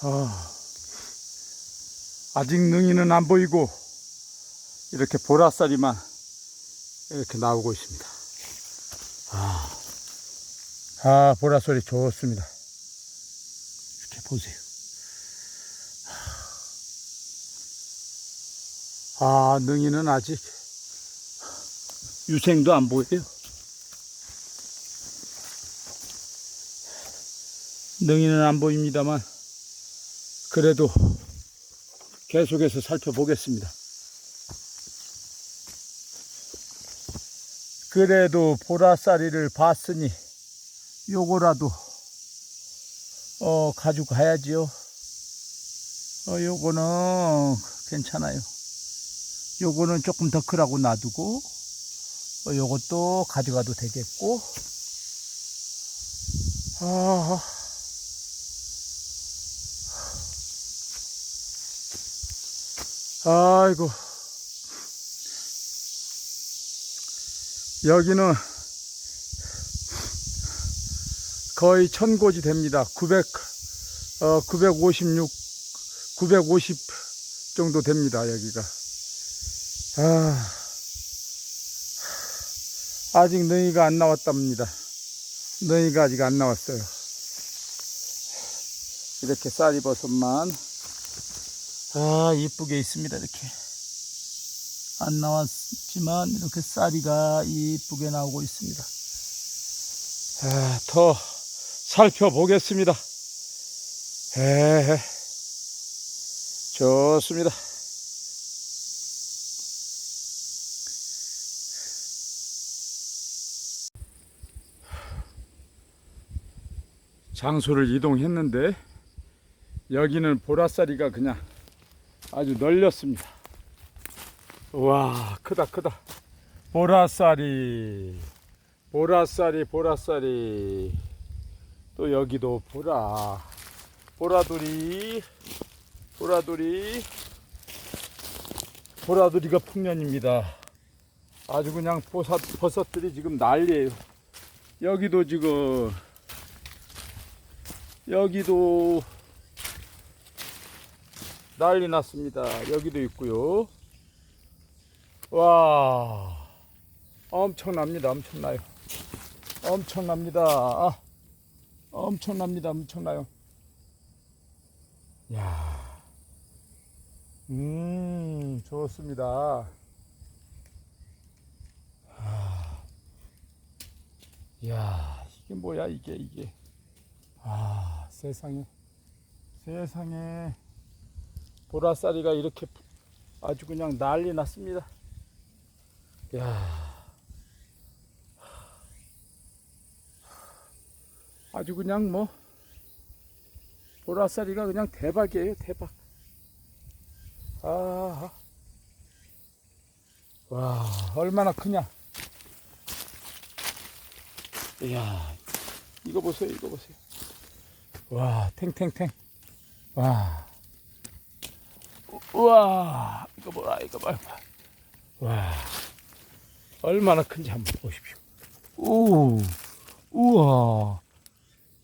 아, 아직 능이는 안 보이고 이렇게 보라쌀이만 이렇게 나오고 있습니다. 아, 아 보라쌀이 좋습니다. 이렇게 보세요. 아, 능이는 아직 유생도 안 보여요. 능이는 안 보입니다만 그래도 계속해서 살펴보겠습니다. 그래도 보라쌀이를 봤으니 요거라도 어 가지고 가야지요. 어 요거는 괜찮아요. 요거는 조금 더 크라고 놔두고 어, 요것도 가져가도 되겠고 아 아이고 여기는 거의 천고지 됩니다. 900, 어, 956, 950 정도 됩니다. 여기가. 아, 아직 너희가 안 나왔답니다. 너희가 아직 안 나왔어요. 이렇게 쌀이버섯만 아, 이쁘게 있습니다. 이렇게. 안 나왔지만 이렇게 쌀이가 이쁘게 나오고 있습니다. 아, 더 살펴보겠습니다. 에 좋습니다. 장소를 이동했는데 여기는 보라쌀이가 그냥 아주 널렸습니다. 와 크다 크다 보라쌀이 보라쌀이 보라쌀이 또 여기도 보라 보라돌이 보라돌이 보라돌이가 풍년입니다. 아주 그냥 버섯, 버섯들이 지금 난리예요. 여기도 지금 여기도 난리 났습니다. 여기도 있고요. 와, 엄청납니다. 엄청나요. 엄청납니다. 아, 엄청납니다. 엄청나요. 야, 음, 좋습니다. 아, 야, 이게 뭐야, 이게, 이게. 아, 세상에. 세상에. 보라쌀이가 이렇게 아주 그냥 난리 났습니다. 야 아주 그냥 뭐, 보라쌀이가 그냥 대박이에요, 대박. 아, 와, 얼마나 크냐. 이야, 이거 보세요, 이거 보세요. 와, 탱탱탱. 와. 우와, 이거 봐라, 이거 봐라. 와, 얼마나 큰지 한번 보십시오. 오, 우와.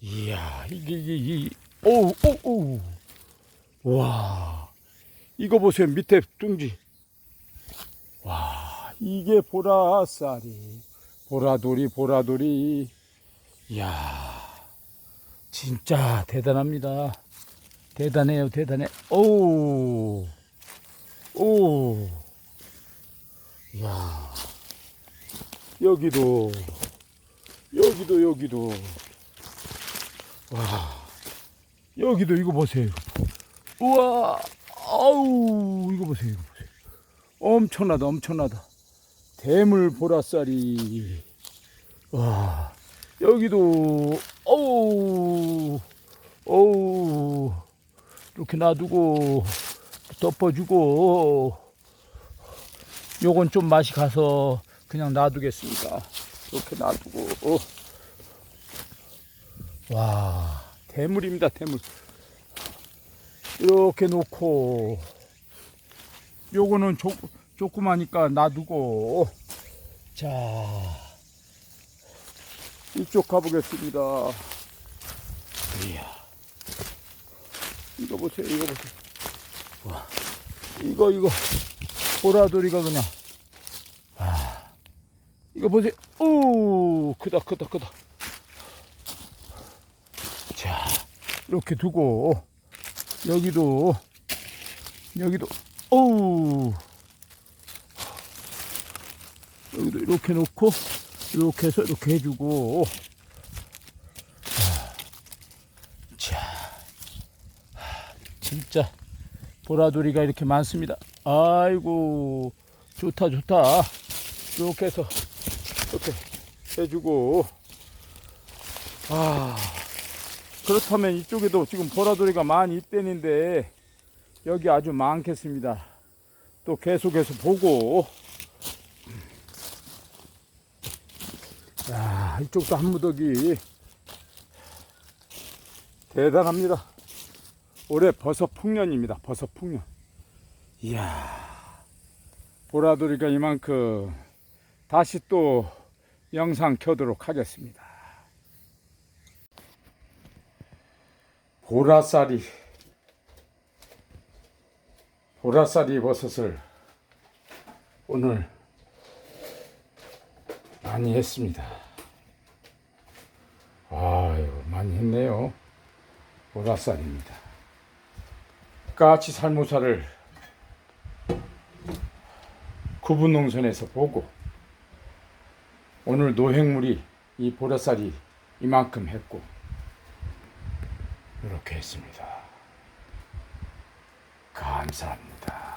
이야, 이게, 이게, 이, 오, 오, 오. 와, 이거 보세요, 밑에 둥지. 와, 이게 보라쌀이. 보라돌이, 보라돌이. 이야, 진짜 대단합니다. 대단해요, 대단해. 오, 오, 야, 여기도, 여기도, 여기도, 와, 여기도 이거 보세요. 우와, 아우, 이거 보세요, 이거 보세요. 엄청나다, 엄청나다. 대물 보라쌀이, 와, 여기도, 어우, 이렇게 놔두고 덮어주고 요건 좀 맛이 가서 그냥 놔두겠습니다. 이렇게 놔두고 와 대물입니다 대물 이렇게 놓고 요거는 조, 조그마니까 놔두고 자 이쪽 가보겠습니다. 이야 이거 보세요, 이거 보세요. 와, 이거, 이거. 보라돌이가 그냥. 아, 이거 보세요. 오, 크다, 크다, 크다. 자, 이렇게 두고, 여기도, 여기도, 오, 여기도 이렇게 놓고, 이렇게 해서 이렇게 해주고, 진짜 보라돌이가 이렇게 많습니다. 아이고, 좋다, 좋다. 이렇게 해서 이렇게 해주고, 아, 그렇다면 이쪽에도 지금 보라돌이가 많이 있대는데 여기 아주 많겠습니다. 또 계속해서 보고, 야, 이쪽도 한 무더기 대단합니다. 올해 버섯 풍년입니다. 버섯 풍년. 이야, 보라돌이가 이만큼 다시 또 영상 켜도록 하겠습니다. 보라쌀이 보라쌀이 버섯을 오늘 많이 했습니다. 아유, 많이 했네요. 보라쌀입니다. 까치 살모사를 구분 농선에서 보고 오늘 노획물이 이 보라쌀이 이만큼 했고 이렇게 했습니다. 감사합니다.